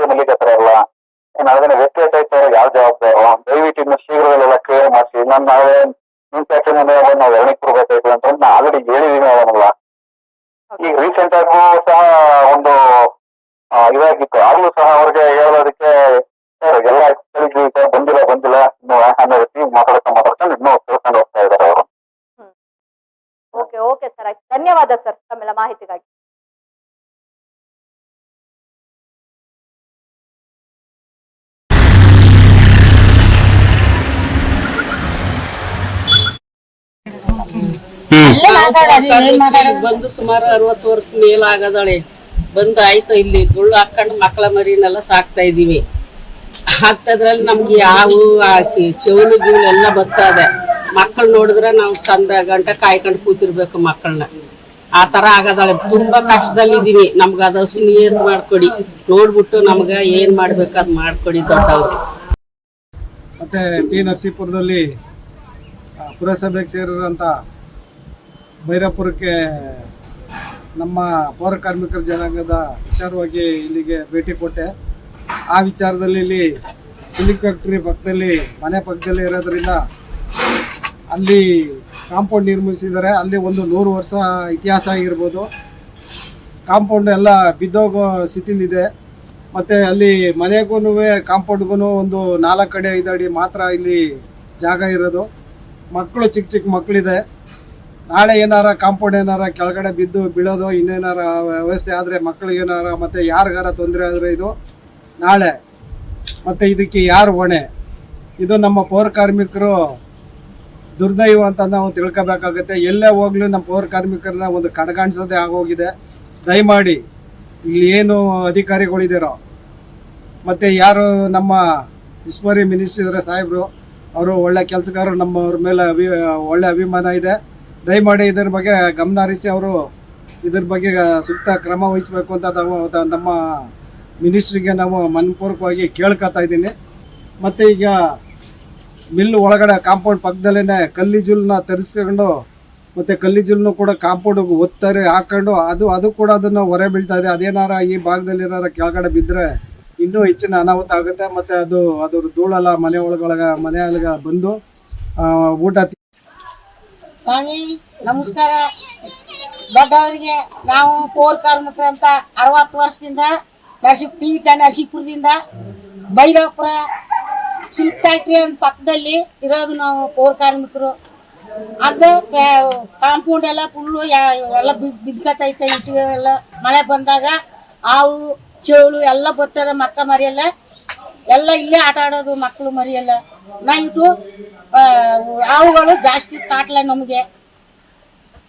ಮಲ್ಲಿಕತ್ತರ ಎಲ್ಲ. ಅದನ್ನ ವ್ಯತ್ಯಾಸ ಐತೆ ಯಾವ ಜವಾಬ್ದಾರ? ದಯವಿಟ್ಟು ಇನ್ನು ಶೀಘ್ರದಲ್ಲೆಲ್ಲ ಕ್ಲಿಯರ್ ಮಾಡಿಸಿ. ನಾನು ನಾವೇ ನಿಮ್ ಫ್ಯಾಕ್ಟ್ರಿ ಮುಂದೆ ನಾವು ಎರಡನೇ ಕೊಡ್ಬೇಕಾಯ್ತು ಅಂತ ನಾ ಆಲ್ರೆಡಿ ಹೇಳಿದೀನಿ ಅವನಲ್ಲ ಈಗ ರೀಸೆಂಟ್ ಆಗೂ ಸಹ ಒಂದು ಇದಾಗಿತ್ತು. ಆಗ್ಲೂ ಸಹ ಅವ್ರಿಗೆ ಹೇಳೋದಕ್ಕೆ ಬಂದು ಸುಮಾರು ಅರವತ್ತು ವರ್ಷ ಮೇಲಾಗದಳೆ. ಬಂದು ಆಯ್ತು ಇಲ್ಲಿ ಗುಳ್ಳು ಹಾಕೊಂಡು ಮಕ್ಕಳ ಮರಿನೆಲ್ಲ ಸಾಕ್ತಾ ಇದೀವಿ ಹಾಕ್ತದ್ರಲ್ಲಿ ನಮ್ಗೆ ಯಾವು ಹಾಕಿ ಚೌಲು ಗೀಳು ಎಲ್ಲ ಬರ್ತದೆ. ಮಕ್ಕಳು ನೋಡಿದ್ರೆ ನಾವು ತಂದ ಗಂಟೆ ಕಾಯ್ಕೊಂಡು ಕೂತಿರ್ಬೇಕು ಮಕ್ಕಳನ್ನ ಆ ತರ ಆಗದಾಳೆ. ತುಂಬಾ ಕಷ್ಟದಲ್ಲಿ ಇದೀವಿ ಅದು ಹಸಿ ನೀರ್ ಮಾಡ್ಕೊಡಿ. ನೋಡ್ಬಿಟ್ಟು ನಮ್ಗ ಏನ್ ಮಾಡ್ಬೇಕು ಅದ್ ಮಾಡ್ಕೊಡಿ ದೊಡ್ಡವ್ರು. ಮತ್ತೆ ಟಿ ನರಸೀಪುರದಲ್ಲಿ ಪುರಸಭೆಗೆ ಸೇರಿರೋಂಥ ಭೈರಪುರಕ್ಕೆ ನಮ್ಮ ಪೌರ ಕಾರ್ಮಿಕರ ಜನಾಂಗದ ವಿಚಾರವಾಗಿ ಇಲ್ಲಿಗೆ ಭೇಟಿ ಕೊಟ್ಟೆ. ಆ ವಿಚಾರದಲ್ಲಿ ಇಲ್ಲಿ ಸಿಲಿಕ್ ಫ್ಯಾಕ್ಟ್ರಿ ಪಕ್ಕದಲ್ಲಿ, ಮನೆ ಪಕ್ಕದಲ್ಲಿ ಇರೋದ್ರಿಂದ ಅಲ್ಲಿ ಕಾಂಪೌಂಡ್ ನಿರ್ಮಿಸಿದ್ದಾರೆ. ಅಲ್ಲಿ ಒಂದು ನೂರು ವರ್ಷ ಇತಿಹಾಸ ಆಗಿರ್ಬೋದು. ಕಾಂಪೌಂಡ್ ಎಲ್ಲ ಬಿದ್ದೋಗೋ ಸ್ಥಿತಿಲಿದೆ. ಮತ್ತು ಅಲ್ಲಿ ಮನೆಗೂ ಕಾಂಪೌಂಡ್ಗೂ ಒಂದು ನಾಲ್ಕು ಅಡಿ, ಐದು ಅಡಿ ಮಾತ್ರ ಇಲ್ಲಿ ಜಾಗ ಇರೋದು. ಮಕ್ಕಳು ಚಿಕ್ಕ ಚಿಕ್ಕ ಮಕ್ಕಳಿದೆ. ನಾಳೆ ಏನಾರ ಕಾಂಪೌಂಡ್ ಏನಾರ ಕೆಳಗಡೆ ಬಿದ್ದು ಬೀಳೋದು ಇನ್ನೇನಾರ ವ್ಯವಸ್ಥೆ ಆದರೆ ಮಕ್ಕಳಿಗೆ ಏನಾರ ಮತ್ತು ಯಾರಿಗಾರ ತೊಂದರೆ ಆದರೆ ಇದು ನಾಳೆ. ಮತ್ತು ಇದಕ್ಕೆ ಯಾರು ಹೊಣೆ? ಇದು ನಮ್ಮ ಪೌರ ಕಾರ್ಮಿಕರು ದುರ್ದೈವ ಅಂತ ನಾವು ತಿಳ್ಕೊಬೇಕಾಗುತ್ತೆ. ಎಲ್ಲೇ ಹೋಗ್ಲಿ ನಮ್ಮ ಪೌರ ಕಾರ್ಮಿಕರನ್ನ ಒಂದು ಕಡೆಗಾಣಿಸೋದೇ ಆಗೋಗಿದೆ. ದಯಮಾಡಿ ಇಲ್ಲಿ ಏನು ಅಧಿಕಾರಿಗಳಿದ್ದೀರೋ, ಮತ್ತು ಯಾರು ನಮ್ಮ ಉಸ್ತುವಾರಿ ಮಿನಿಸ್ಟರ್ ಸಾಹೇಬರು, ಅವರು ಒಳ್ಳೆ ಕೆಲಸಗಾರರು ನಮ್ಮವ್ರ ಮೇಲೆ ಅಭಿ ಒಳ್ಳೆ ಅಭಿಮಾನ ಇದೆ. ದಯಮಾಡಿ ಇದರ ಬಗ್ಗೆ ಗಮನ ಹರಿಸಿ ಅವರು ಇದರ ಬಗ್ಗೆ ಸೂಕ್ತ ಕ್ರಮ ವಹಿಸಬೇಕು ಅಂತ ನಾವು ನಮ್ಮ ಮಿನಿಸ್ಟ್ರಿಗೆ ನಾವು ಮನಪೂರ್ವಕವಾಗಿ ಕೇಳ್ಕೊತಾ ಇದ್ದೀನಿ. ಮತ್ತು ಈಗ ಮಿಲ್ ಒಳಗಡೆ ಕಾಂಪೌಂಡ್ ಪಕ್ಕದಲ್ಲೇ ಕಲ್ಲಿಜುಲ್ನ ತರಿಸ್ಕೊಂಡು, ಮತ್ತು ಕಲ್ಲಿಜುಲ್ನು ಕೂಡ ಕಾಂಪೌಂಡ್ ಒತ್ತರಿ ಹಾಕೊಂಡು, ಅದು ಅದು ಕೂಡ ಅದನ್ನು ಹೊರೆ ಬೀಳ್ತಾ ಇದೆ. ಅದೇನಾರ ಈ ಭಾಗದಲ್ಲಿ ಏನಾರ ಕೆಳಗಡೆ ಬಿದ್ದರೆ ಇನ್ನೂ ಹೆಚ್ಚಿನ ಅನಾಹುತ ಆಗುತ್ತೆ. ಮತ್ತು ಅದು, ಅದ್ರ ಧೂಳೆಲ್ಲ ಮನೆ ಒಳಗೊಳಗ, ಮನೆಯೊಳಗೆ ಬಂದು ಊಟ ಸ್ವಾಮಿ, ನಮಸ್ಕಾರ. ದೊಡ್ಡವರಿಗೆ ನಾವು ಪೋರ್ ಕಾರ್ಮಿಕರ ಅಂತ ಅರವತ್ತು ವರ್ಷದಿಂದ ನರಸಿ ಟಿ ಟ ನರಸೀಪುರದಿಂದ ಬೈರಾಪುರ ಸಿಲ್ಕ್ ಫ್ಯಾಕ್ಟ್ರಿ ಅಂತ ಪಕ್ಕದಲ್ಲಿ ಇರೋದು ನಾವು ಪೋರ್ ಕಾರ್ಮಿಕರು. ಅದು ಕಾಂಪೌಂಡ್ ಎಲ್ಲ ಫುಲ್ಲು ಎಲ್ಲ ಬಿದ್ ಬಿದ್ಕತೈತೆ ಇಟ್ಟಿಗೆ ಎಲ್ಲ ಮಳೆ ಬಂದಾಗ ಹಾವು, ಚೇಳು ಎಲ್ಲ ಬರ್ತದೆ ಮಕ್ಕ ಮರಿಯೆಲ್ಲ. ಎಲ್ಲ ಇಲ್ಲೇ ಆಟ ಆಡೋದು ಮಕ್ಕಳು ಮರಿಯೆಲ್ಲ. ನೈಟು ಆ, ಹಾವುಗಳು ಜಾಸ್ತಿ ಕಾಟ್ಲ ನಮಗೆ.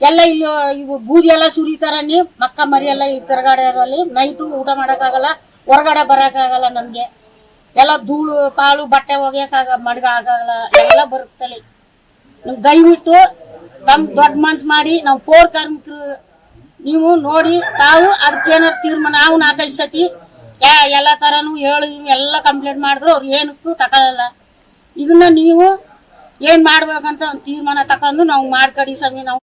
ಎಲ್ಲ ಇಲ್ಲಿ ಇವು ಬೂದಿ ಎಲ್ಲ ಸುರಿತಾರ ನೀ ಮಕ್ಕ ಮರಿ ಎಲ್ಲ ತಿರ್ಗಾಡೋರಲ್ಲಿ ನೈಟು ಊಟ ಮಾಡೋಕ್ಕಾಗಲ್ಲ ಹೊರಗಡೆ ಬರೋಕ್ಕಾಗಲ್ಲ ನಮಗೆ. ಎಲ್ಲ ಧೂಳು ಕಾಲು ಬಟ್ಟೆ ಒಗೆಯೋಕ್ಕಾಗ ಮಡಗ ಆಗಲ್ಲ ಎಲ್ಲ ಬರುತ್ತಲ್ಲಿ ನೀವು ದಯವಿಟ್ಟು ತಮ್ಮ ದೊಡ್ಡ ಮನ್ಸು ಮಾಡಿ ನಾವು ಪೋರ್ ಕಾರ್ಮಿಕರು ನೀವು ನೋಡಿ ತಾವು ಅದಕ್ಕೇನಾರು ತೀರ್ಮಾನ ನಾವು ನಾಲ್ಕೈದು ಸತಿ ಯಾ- ಎಲ್ಲ ಥರನೂ ಹೇಳಿ, ಎಲ್ಲ ಕಂಪ್ಲೇಂಟ್ ಮಾಡಿದ್ರು, ಅವ್ರು ಏನಕ್ಕೂ ತಗೊಳ್ಳಲ್ಲ ಇದನ್ನ ನೀವು ಏನ್ ಮಾಡ್ಬೇಕಂತ ಒಂದು ತೀರ್ಮಾನ ತಕೊಂಡು ನಾವು ಮಾಡ್ಕೊಡಿ ಸ್ವಾಮಿ, ನಾವು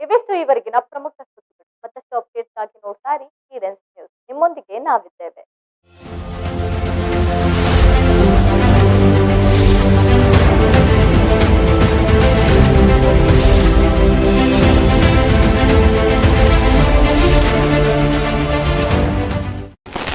ಇವಿಷ್ಟು ಈವರೆಗಿನ ಪ್ರಮುಖ ಸುದ್ದಿಗಳು. ಮತ್ತಷ್ಟು ಅಪ್ಡೇಟ್ಸ್ ಆಗಿ ನೋಡ್ತಾ ಇರಿ ನ್ಯೂಸ್ ನಿಮ್ಮೊಂದಿಗೆ ನಾವಿದ್ದೇವೆ.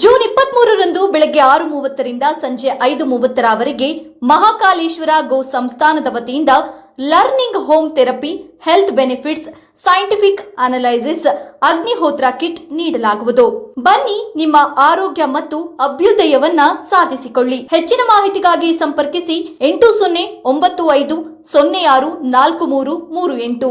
ಜೂನ್ ಇಪ್ಪತ್ಮೂರರಂದು ಬೆಳಗ್ಗೆ ಆರು ಮೂವತ್ತರಿಂದ ಸಂಜೆ ಐದು ಮೂವತ್ತರವರೆಗೆ ಮಹಾಕಾಲೇಶ್ವರ ಗೋ ಸಂಸ್ಥಾನದ ವತಿಯಿಂದ learning home therapy, health benefits, scientific analysis, Agnihotra kit ನೀಡಲಾಗುವುದು. ಬನ್ನಿ ನಿಮ್ಮ ಆರೋಗ್ಯ ಮತ್ತು ಅಭ್ಯುದಯವನ್ನ ಸಾಧಿಸಿಕೊಳ್ಳಿ. ಹೆಚ್ಚಿನ ಮಾಹಿತಿಗಾಗಿ ಸಂಪರ್ಕಿಸಿ ಎಂಟು ಸೊನ್ನೆ ಒಂಬತ್ತು ಐದು ಸೊನ್ನೆ ಆರು ನಾಲ್ಕು ಮೂರು ಮೂರು ಎಂಟು.